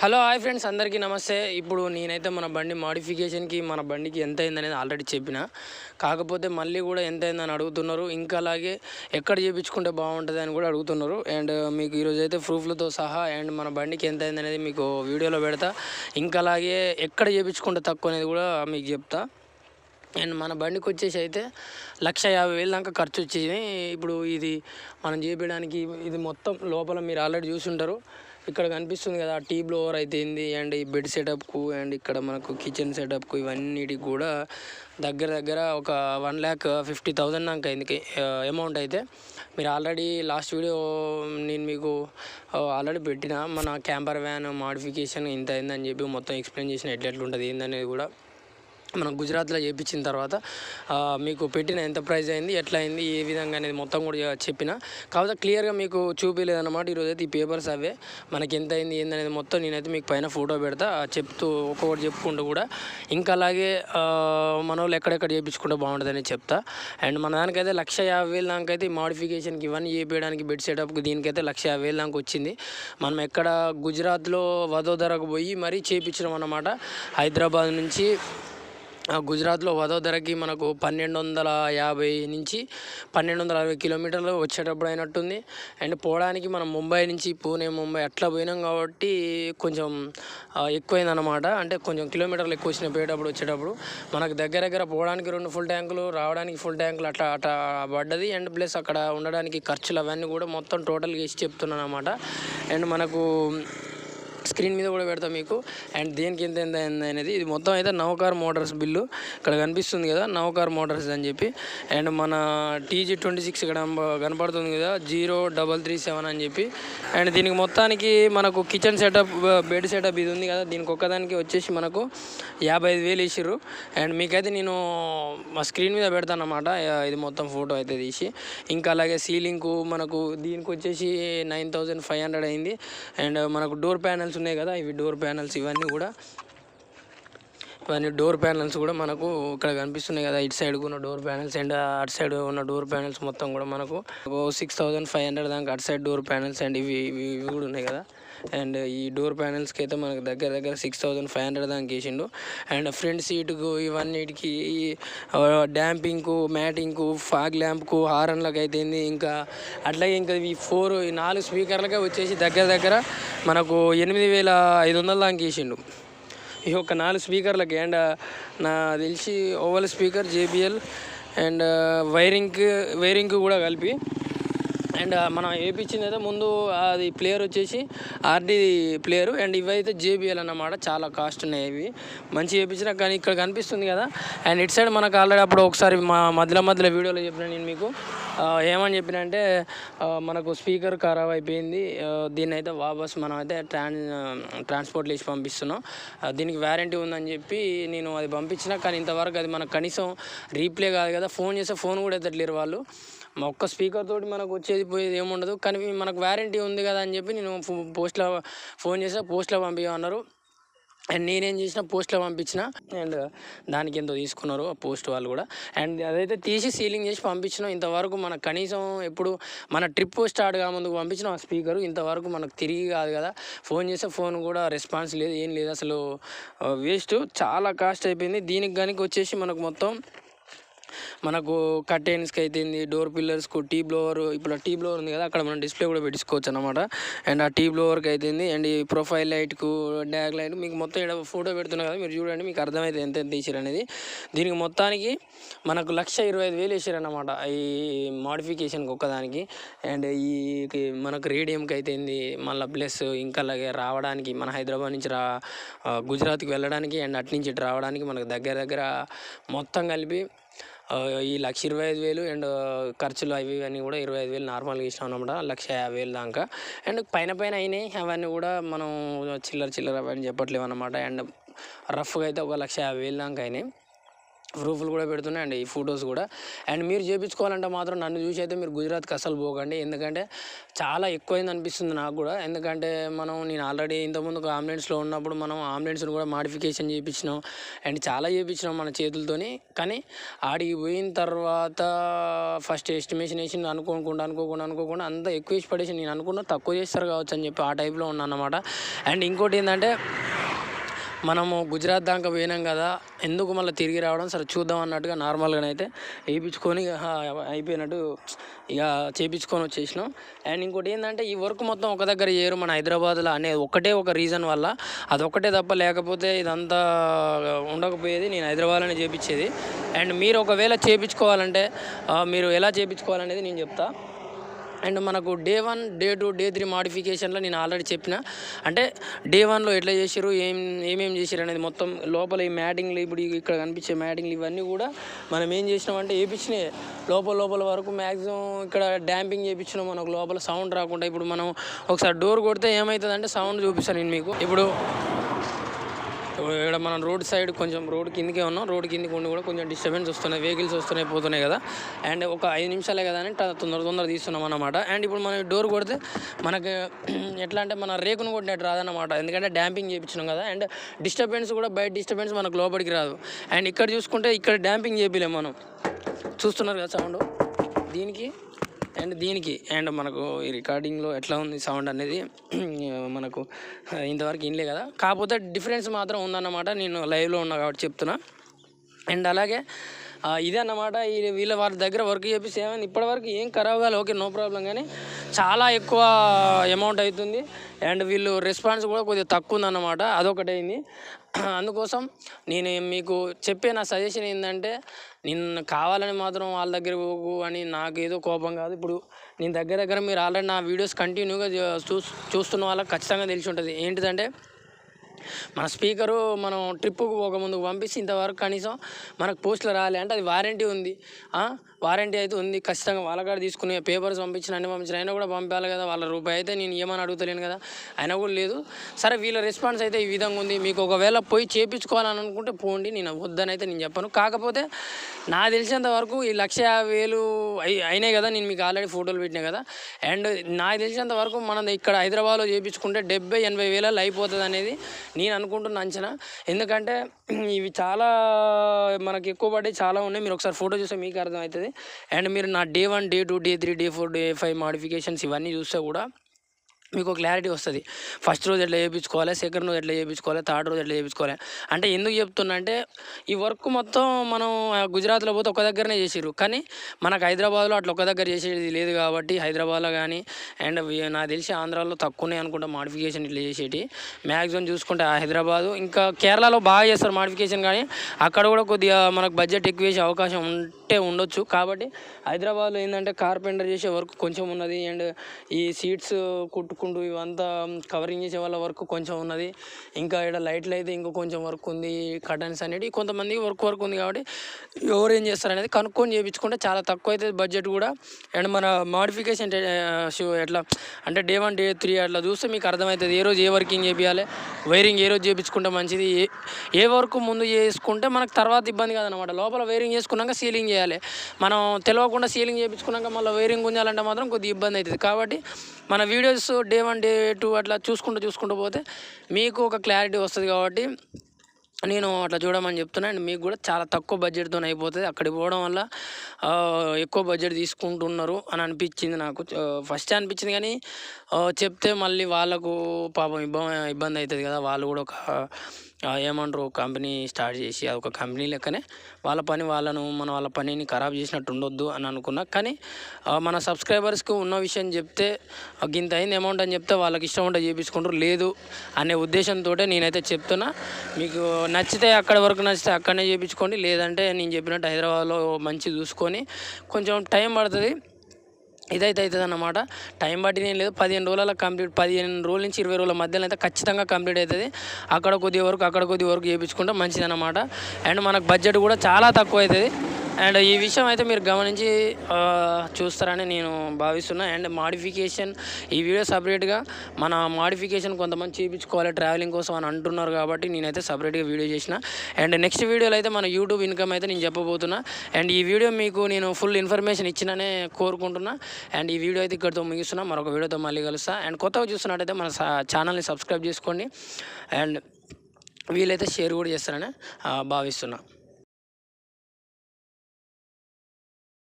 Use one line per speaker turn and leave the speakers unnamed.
Hello hi friends అందరికీ నమస్తే. ఇప్పుడు నేనైతే మన బండి మాడిఫికేషన్కి మన బండికి ఎంత అయిందనేది ఆల్రెడీ చెప్పిన. కాకపోతే మళ్ళీ కూడా ఎంత అయిందని అడుగుతున్నారు. ఇంకా అలాగే ఎక్కడ చేయించుకుంటే బాగుంటుంది అని కూడా అడుగుతున్నారు. అండ్ మీకు ఈరోజు అయితే ప్రూఫ్లతో సహా అండ్ మన బండికి ఎంత అయిందనేది మీకు వీడియోలో పెడతా. ఇంకా అలాగే ఎక్కడ చేయించుకుంటే తక్కువ అనేది కూడా మీకు చెప్తా. అండ్ మన బండికి వచ్చేసి అయితే లక్ష యాభై వేలు దాకా ఖర్చు వచ్చింది. ఇప్పుడు ఇది మనం చేపించడానికి ఇది మొత్తం లోపల మీరు ఆల్రెడీ చూసి ఉంటారు ఇక్కడ కనిపిస్తుంది కదా టీ బ్లోవర్ అయితేంది అండ్ ఈ బెడ్ సెటప్కు అండ్ ఇక్కడ మనకు కిచెన్ సెటప్కు ఇవన్నిటికి కూడా దగ్గర దగ్గర ఒక వన్ ల్యాక్ ఫిఫ్టీ థౌజండ్ దాకా అయింది అమౌంట్ అయితే. మీరు ఆల్రెడీ లాస్ట్ వీడియో నేను మీకు ఆల్రెడీ పెట్టిన మన క్యాంపర్ వ్యాన్ మాడిఫికేషన్ ఇంత అయిందని చెప్పి మొత్తం ఎక్స్ప్లెయిన్ చేసిన ఎట్లా ఎట్లా ఉంటుంది ఏందనేది కూడా మనం గుజరాత్లో చేయించిన తర్వాత మీకు పెట్టిన ఎంత ప్రైస్ అయింది ఎట్లా అయింది ఏ విధంగా అనేది మొత్తం కూడా చెప్పిన. కాకపోతే క్లియర్గా మీకు చూపించలేదన్నమాట ఈరోజు అయితే ఈ పేపర్స్ అవే. మనకి ఎంత అయింది ఏందనేది మొత్తం నేనైతే మీకు పైన ఫోటో పెడతా చెప్తూ ఒక్కొక్కటి చెప్పుకుంటూ కూడా. ఇంకా అలాగే మన వాళ్ళు ఎక్కడెక్కడ చేయించుకుంటే బాగుంటుందని చెప్తా. అండ్ మన దానికైతే లక్ష యాభై వేలు దానికైతే ఈ మాడిఫికేషన్కి ఇవన్నీ చేయించడానికి బెడ్ సెటప్కి దీనికైతే లక్ష యాభై వేలు దాకా వచ్చింది. మనం ఎక్కడ గుజరాత్లో వదోదరకు పోయి మరీ చేయించినాం అన్నమాట. హైదరాబాద్ నుంచి ఆ, గుజరాత్లో వదోదరకి మనకు పన్నెండు వందల యాభై నుంచి పన్నెండు వందల అరవై కిలోమీటర్లు వచ్చేటప్పుడు అయినట్టుంది. అండ్ పోవడానికి మనం ముంబై నుంచి పూణే ముంబై అట్లా పోయినాం కాబట్టి కొంచెం ఎక్కువైందనమాట ఎక్కువైందన్నమాట. అంటే కొంచెం కిలోమీటర్లు ఎక్కువ వచ్చినాయి పోయేటప్పుడు వచ్చేటప్పుడు. మనకు దగ్గర దగ్గర పోవడానికి రెండు ఫుల్ ట్యాంకులు రావడానికి ఫుల్ ట్యాంకులు అట్లా అట్లా పడ్డది. అండ్ ప్లస్ అక్కడ ఉండడానికి ఖర్చులు అవన్నీ కూడా మొత్తం టోటల్గా ఇచ్చి చెప్తున్నాను అనమాట అండ్ మనకు స్క్రీన్ మీద కూడా పెడతాం మీకు. అండ్ దేనికి ఎంత ఎంత అనేది ఇది మొత్తం అయితే నవకార్ మోటార్స్ బిల్లు. ఇక్కడ కనిపిస్తుంది కదా నవకార్ మోటార్స్ అని చెప్పి. అండ్ మన టీజీ ట్వంటీ సిక్స్ ఇక్కడ కనపడుతుంది కదా జీరో డబల్ త్రీ సెవెన్ అని చెప్పి. అండ్ దీనికి మొత్తానికి మనకు కిచెన్ సెటప్ బెడ్ సెటప్ ఇది ఉంది కదా దీనికి ఒక్కదానికి వచ్చేసి మనకు యాభై ఐదు వేలు ఇచ్చిర్రు. అండ్ మీకైతే నేను మా స్క్రీన్ మీద పెడతాను ఇది మొత్తం ఫోటో అయితే తీసి. ఇంకా అలాగే సీలింగ్కు మనకు దీనికి వచ్చేసి నైన్ థౌజండ్ ఫైవ్ హండ్రెడ్ అయింది. అండ్ మనకు డోర్ ప్యానల్స్ ఉన్నాయి కదా ఇవి డోర్ ప్యానల్స్ ఇవన్నీ కూడా. ఇవన్నీ డోర్ ప్యానల్స్ కూడా మనకు ఇక్కడ కనిపిస్తున్నాయి కదా ఇటు సైడ్ ఉన్న డోర్ ప్యానల్స్ అండ్ అటు సైడ్ ఉన్న డోర్ ప్యానల్స్ మొత్తం కూడా మనకు. సిక్స్ థౌజండ్ ఫైవ్ హండ్రెడ్ దాకా అటు సైడ్ డోర్ ప్యానల్స్ అండ్ ఇవి ఇవి కూడా ఉన్నాయి కదా. అండ్ ఈ డోర్ ప్యానల్స్కి అయితే మనకు దగ్గర దగ్గర సిక్స్ థౌజండ్ ఫైవ్ హండ్రెడ్ దాకా వేసిండు అండ్ ఫ్రంట్ సీటుకు ఇవన్నిటికి డ్యాంపింగ్కు మ్యాటింగ్కు ఫాగ్ ల్యాంప్కు హారన్లకు అయితేంది ఇంకా అట్లాగే ఇంకా ఈ ఫోర్ ఈ నాలుగు స్పీకర్లకే వచ్చేసి దగ్గర దగ్గర మనకు ఎనిమిది వేల ఐదు వందల దాకా వేసిండు ఈ యొక్క నాలుగు స్పీకర్లకి అండ్ నా తెలిసి oval speaker JBL and wiring wiring కూడా కలిపి అండ్ మనం వేయించింది అయితే ముందు అది ప్లేయర్ వచ్చేసి ఆర్డీ ప్లేయర్. అండ్ ఇవైతే జేబిఎల్ అన్నమాట. చాలా కాస్ట్ ఉన్నాయి ఇవి. మంచి వేయించినా కానీ ఇక్కడ కనిపిస్తుంది కదా. అండ్ ఇటు సైడ్ మనకు ఆల్రెడీ అప్పుడు ఒకసారి మా మధ్యలో మధ్యలో వీడియోలో చెప్పిన నేను మీకు. ఏమని చెప్పిన అంటే మనకు స్పీకర్ ఖరాబ్ అయిపోయింది. దీన్ని అయితే వాపస్ మనం అయితే ట్రాన్ ట్రాన్స్పోర్ట్లో ఇచ్చి పంపిస్తున్నాం. దీనికి వ్యారంటీ ఉందని చెప్పి నేను అది పంపించిన. కానీ ఇంతవరకు అది మనకు కనీసం రీప్లే కాదు కదా. ఫోన్ చేస్తే ఫోన్ కూడా ఎత్తట్లేరు వాళ్ళు. ఒక్క స్పీకర్ తోటి మనకు వచ్చేది పోయేది ఏముండదు. కానీ మనకు వ్యారంటీ ఉంది కదా అని చెప్పి నేను పోస్ట్లో ఫోన్ చేస్తే పోస్ట్లో పంపించమన్నారు అండ్ నేనేం చేసిన పోస్ట్లో పంపించిన అండ్ దానికి ఎంతో తీసుకున్నారు ఆ పోస్ట్ వాళ్ళు కూడా. అండ్ అదైతే తీసి సీలింగ్ చేసి పంపించినాం. ఇంతవరకు మనకు కనీసం ఎప్పుడు మన ట్రిప్ స్టార్ట్ కాముందుకు పంపించిన ఆ స్పీకర్ ఇంతవరకు మనకు తిరిగి కాదు కదా. ఫోన్ చేస్తే ఫోన్ కూడా రెస్పాన్స్ లేదు ఏం లేదు. అసలు వేస్ట్ చాలా కాస్ట్ అయిపోయింది. దీనికి కానీ వచ్చేసి మనకు మొత్తం మనకు కర్టెన్స్కి అయితేంది డోర్ పిల్లర్స్కు టీ బ్లోవర్ ఇప్పుడు టీ బ్లోవర్ ఉంది కదా అక్కడ మనం డిస్ప్లే కూడా పెట్టించుకోవచ్చు అనమాట అండ్ ఆ టీ బ్లోవర్కి అయితేంది అండ్ ఈ ప్రొఫైల్ లైట్కు డ్యాగ్ లైట్ మీకు మొత్తం ఇక్కడ ఫోటో పెడుతున్నా కదా మీరు చూడండి మీకు అర్థమైతే ఎంత ఎంత అనేది. దీనికి మొత్తానికి మనకు లక్ష ఇరవై ఐదు వేలు వేసారన్నమాట ఈ మాడిఫికేషన్కి ఒక్కదానికి. అండ్ ఈ మనకు రేడియంకి అయితేంది మళ్ళీ ప్లస్ ఇంకా అలాగే రావడానికి మన హైదరాబాద్ నుంచి రా గుజరాత్కి వెళ్ళడానికి అండ్ అటు నుంచి ఇటు రావడానికి మనకు దగ్గర దగ్గర మొత్తం కలిపి ఈ లక్ష ఇరవై ఐదు వేలు అండ్ ఖర్చులు అవి ఇవన్నీ కూడా ఇరవై ఐదు వేలు నార్మల్గా ఇచ్చినాం అనమాట లక్ష యాభై వేలు దాకా. అండ్ పైన పైన అయినాయి అవన్నీ కూడా మనం చిల్లర చిల్లర అవన్నీ చెప్పట్లేము అనమాట అండ్ రఫ్గా అయితే ఒక లక్ష యాభై వేలు దాకా అయినాయి. ప్రూఫ్లు కూడా పెడుతున్నాయి అండ్ ఈ ఫొటోస్ కూడా. అండ్ మీరు చేయించుకోవాలంటే మాత్రం నన్ను చూసి అయితే మీరు గుజరాత్కి అసలు పోకండి. ఎందుకంటే చాలా ఎక్కువైంది అనిపిస్తుంది నాకు కూడా. ఎందుకంటే మనం నేను ఆల్రెడీ ఇంతకుముందు ఒక అంబులెన్స్లో ఉన్నప్పుడు మనం అంబులెన్స్ని కూడా మాడిఫికేషన్ చేయించినాం అండ్ చాలా చేయించినాం మన చేతులతోని. కానీ ఆడికి పోయిన తర్వాత ఫస్ట్ ఎస్టిమేషన్ వేసి అనుకోకుండా అనుకోకుండా అనుకోకుండా అంత ఎక్కువ వేసి పడేసి నేను అనుకున్నా తక్కువ చేస్తారు కావచ్చు అని చెప్పి ఆ టైప్లో ఉన్నాను అనమాట అండ్ ఇంకోటి ఏంటంటే మనము గుజరాత్ దాకా పోయినాం కదా ఎందుకు మళ్ళీ తిరిగి రావడం? సరే చూద్దాం అన్నట్టుగా నార్మల్గానైతే వేయించుకొని అయిపోయినట్టు ఇక చేయించుకొని వచ్చేసినాం. అండ్ ఇంకోటి ఏంటంటే ఈ వర్క్ మొత్తం ఒక దగ్గర చేయరు మన హైదరాబాద్లో అనేది ఒకటే ఒక రీజన్ వల్ల. అదొక్కటే తప్ప లేకపోతే ఇదంతా ఉండకపోయేది నేను హైదరాబాద్లోనే చేయించేది అండ్ మీరు ఒకవేళ చేయించుకోవాలంటే మీరు ఎలా చేయించుకోవాలనేది నేను చెప్తాను అండ్ మనకు day one day two day three మాడిఫికేషన్లో నేను ఆల్రెడీ చెప్పిన. అంటే డే వన్లో ఎట్లా చేసారు ఏం ఏమేం చేసారు అనేది మొత్తం లోపల ఈ మ్యాటింగ్లు ఇప్పుడు ఇక్కడ కనిపించే మ్యాటింగ్లు ఇవన్నీ కూడా మనం ఏం చేసినామంటే వేయించినాయి లోపల లోపల వరకు మ్యాక్సిమం ఇక్కడ డ్యాంపింగ్ చేయించినాం మనకు లోపల సౌండ్ రాకుండా. ఇప్పుడు మనం ఒకసారి డోర్ కొడితే ఏమవుతుందంటే సౌండ్ చూపిస్తాను నేను మీకు. ఇప్పుడు ఇక్కడ మనం రోడ్ సైడ్ కొంచెం రోడ్ కిందకే ఉన్నాం. రోడ్ కిందకి ఉండి కూడా కొంచెం డిస్టర్బెన్స్ వస్తున్నాయి వెహికల్స్ వస్తున్నాయి పోతున్నాయి కదా. అండ్ ఒక ఐదు నిమిషాలే కదా అని తొందర తొందర తీస్తున్నాం అన్నమాట. అండ్ ఇప్పుడు మనం డోర్ కొడితే మనకి ఎట్లా అంటే మన రేకును కొట్టినట్టు రాదన్నమాట. ఎందుకంటే డ్యాంపింగ్ చేయించినాం కదా. అండ్ డిస్టర్బెన్స్ కూడా బయట డిస్టర్బెన్స్ మనకు లోపలికి రాదు. అండ్ ఇక్కడ చూసుకుంటే ఇక్కడ డ్యాంపింగ్ చేపిలేం మనం. చూస్తున్నారు కదా సౌండ్ దీనికి అండ్ దీనికి అండ్ మనకు ఈ రికార్డింగ్లో ఎట్లా ఉంది సౌండ్ అనేది మనకు ఇంతవరకు వినలే కదా. కాకపోతే డిఫరెన్స్ మాత్రం ఉందన్నమాట. నేను లైవ్లో ఉన్నా కాబట్టి చెప్తున్నా. అండ్ అలాగే ఇదే అన్నమాట. వీళ్ళ వాళ్ళ దగ్గర వర్క్ చేపిస్తే ఏమైనా ఇప్పటివరకు ఏం ఖరాబ్ కాదు ఓకే నో ప్రాబ్లం కానీ చాలా ఎక్కువ అమౌంట్ అవుతుంది అండ్ వీళ్ళు రెస్పాన్స్ కూడా కొద్దిగా తక్కువ ఉందన్నమాట అదొకటి అయింది అందుకోసం నేను మీకు చెప్పే నా సజెషన్ ఏంటంటే నేను కావాలని మాత్రం వాళ్ళ దగ్గర పోకు అని నాకు ఏదో కోపం కాదు. ఇప్పుడు నేను దగ్గర దగ్గర మీరు ఆల్రెడీ నా వీడియోస్ కంటిన్యూగా చూ చూస్తున్న వాళ్ళకి ఖచ్చితంగా తెలిసి ఉంటుంది. ఏంటిదంటే మన స్పీకరు మనం ట్రిప్పుకు పోకముందుకు పంపిస్తే ఇంతవరకు కనీసం మనకు పోస్టులు రాలే. అంటే అది వారంటీ ఉంది. వారంటీ అయితే ఉంది. ఖచ్చితంగా వాళ్ళ కాడ తీసుకునే పేపర్స్ పంపించిన అన్ని పంపించిన. అయినా కూడా పంపాలి కదా. వాళ్ళ రూపాయి అయితే నేను ఏమని అడుగుతలేను కదా. అయినా కూడా లేదు. సరే వీళ్ళ రెస్పాన్స్ అయితే ఈ విధంగా ఉంది. మీకు ఒకవేళ పోయి చేపించుకోవాలని అనుకుంటే పోండి. నేను వద్దని అయితే నేను చెప్పను. కాకపోతే నాకు తెలిసినంత వరకు ఈ లక్ష యాభై వేలు అయి అయినాయి కదా. నేను మీకు ఆల్రెడీ ఫోటోలు పెట్టినా కదా. అండ్ నాకు తెలిసినంత వరకు మనం ఇక్కడ హైదరాబాద్లో చేయించుకుంటే డెబ్బై ఎనభై వేలలో అయిపోతుంది అనేది నేను అనుకుంటున్న అంచనా. ఎందుకంటే ఇవి చాలా మనకి ఎక్కువ పడి చాలా ఉన్నాయి. మీరు ఒకసారి ఫోటో చూస్తే మీకు అర్థమవుతుంది. అండ్ మీరు నా day one day two day three day four day five modifications ఇవన్నీ చూస్తే కూడా మీకు క్లారిటీ వస్తుంది. ఫస్ట్ రోజు ఎట్లా చేయించుకోవాలి సెకండ్ రోజు ఎట్లా చేయించుకోవాలి థర్డ్ రోజు ఎట్లా చేయించుకోవాలి అంటే ఎందుకు చెప్తున్నా అంటే ఈ వర్క్ మొత్తం మనం ఆ, గుజరాత్లో పోతే ఒక దగ్గరనే చేసిర్రు. కానీ మనకు హైదరాబాద్లో అట్లా ఒక దగ్గర చేసేది లేదు కాబట్టి హైదరాబాద్లో కానీ అండ్ నాకు తెలిసి ఆంధ్రాలో తక్కువనే అనుకుంటా మాడిఫికేషన్ ఇట్లా చేసేటి. మ్యాక్సిమం చూసుకుంటే ఆ హైదరాబాదు ఇంకా కేరళలో బాగా చేస్తారు మాడిఫికేషన్ కానీ అక్కడ కూడా కొద్దిగా మనకు బడ్జెట్ ఎక్కువ వేసే అవకాశం ఉంటే ఉండొచ్చు. కాబట్టి హైదరాబాద్లో ఏంటంటే కార్పెంటర్ చేసే వర్క్ కొంచెం ఉన్నది. అండ్ ఈ సీట్స్ కుట్టు కుట్టుకుంటూ ఇవంతా కవరింగ్ చేసే వాళ్ళ వర్క్ కొంచెం ఉన్నది. ఇంకా ఇక్కడ లైట్లు అయితే ఇంకో కొంచెం వర్క్ ఉంది కటన్స్ అనేది కొంతమంది వర్క్ వర్క్ ఉంది కాబట్టి ఎవరు ఏం చేస్తారు అనేది కనుక్కొని చేయించుకుంటే చాలా తక్కువ అవుతుంది బడ్జెట్ కూడా. అండ్ మన మాడిఫికేషన్ ఎట్లా అంటే డే వన్ డే త్రీ అట్లా చూస్తే మీకు అర్థమవుతుంది. ఏ రోజు ఏ వర్కింగ్ చేయాలి వైరింగ్ ఏ రోజు చేయించుకుంటే మంచిది? ఏ ఏ వర్క్ ముందు చేసుకుంటే మనకు తర్వాత ఇబ్బంది కాదనమాట లోపల వైరింగ్ చేసుకున్నాక సీలింగ్ చేయాలి. మనం తెలియకుండా సీలింగ్ చేయించుకున్నాక మళ్ళీ వైరింగ్ గుంజాలంటే మాత్రం కొద్దిగా ఇబ్బంది అవుతుంది. కాబట్టి మన videos day one day two అట్లా చూసుకుంటూ చూసుకుంటూ పోతే మీకు ఒక క్లారిటీ వస్తుంది కాబట్టి నేను అట్లా చూడమని చెప్తున్నా. అండ్ మీకు కూడా చాలా తక్కువ బడ్జెట్తో అయిపోతుంది. అక్కడికి పోవడం వల్ల ఎక్కువ బడ్జెట్ తీసుకుంటున్నారు అని అనిపించింది నాకు. ఫస్ట్ అనిపించింది కానీ చెప్తే మళ్ళీ వాళ్ళకు పాపం ఇబ్బంది ఇబ్బంది అవుతుంది కదా. వాళ్ళు కూడా ఒక ఏమంటారు కంపెనీ స్టార్ట్ చేసి అదొక కంపెనీ లెక్కనే వాళ్ళ పని వాళ్ళను మన వాళ్ళ పనిని ఖరాబ్ చేసినట్టు ఉండొద్దు అని అనుకున్నా. కానీ మన సబ్స్క్రైబర్స్కి ఉన్న విషయం చెప్తే గింత అయింది అమౌంట్ అని చెప్తే వాళ్ళకి ఇష్టం ఉంటే చేపించుకుంటారు లేదు అనే ఉద్దేశంతో నేనైతే చెప్తున్నా. మీకు నచ్చితే అక్కడ వరకు నచ్చితే అక్కడనే చేయించుకోండి లేదంటే నేను చెప్పినట్టు హైదరాబాద్లో మంచి చూసుకొని కొంచెం టైం పడుతుంది. ఇదైతే అవుతుంది అన్నమాట టైం బట్టి నేను లేదు. పదిహేను రోజుల కంప్లీట్ పదిహేను రోజుల నుంచి ఇరవై రోజుల మధ్యలో అయితే ఖచ్చితంగా కంప్లీట్ అవుతుంది అక్కడ కొద్ది వరకు అక్కడ కొద్ది వరకు చేయించుకుంటే మంచిది అండ్ మనకు బడ్జెట్ కూడా చాలా తక్కువ అవుతుంది అండ్ ఈ విషయం అయితే మీరు గమనించి చూస్తారని నేను భావిస్తున్నా. అండ్ మాడిఫికేషన్ ఈ వీడియో సపరేట్గా మన మాడిఫికేషన్ కొంతమంది చూపించుకోవాలి ట్రావెలింగ్ కోసం అని అంటున్నారు కాబట్టి నేనైతే సపరేట్గా వీడియో చేసిన. అండ్ నెక్స్ట్ వీడియోలో అయితే మన యూట్యూబ్ ఇన్కమ్ అయితే నేను చెప్పబోతున్నా. అండ్ ఈ వీడియో మీకు నేను ఫుల్ ఇన్ఫర్మేషన్ ఇచ్చిననే కోరుకుంటున్నా. అండ్ ఈ వీడియో అయితే ఇక్కడితో ముగిస్తున్నా. మరొక వీడియోతో మళ్ళీ కలుస్తా. అండ్ కొత్తగా చూస్తున్నట్టయితే మన ఛానల్ని సబ్స్క్రైబ్ చేసుకోండి. అండ్ వీలైతే షేర్ కూడా చేస్తారని భావిస్తున్నాను భావిస్తున్నా.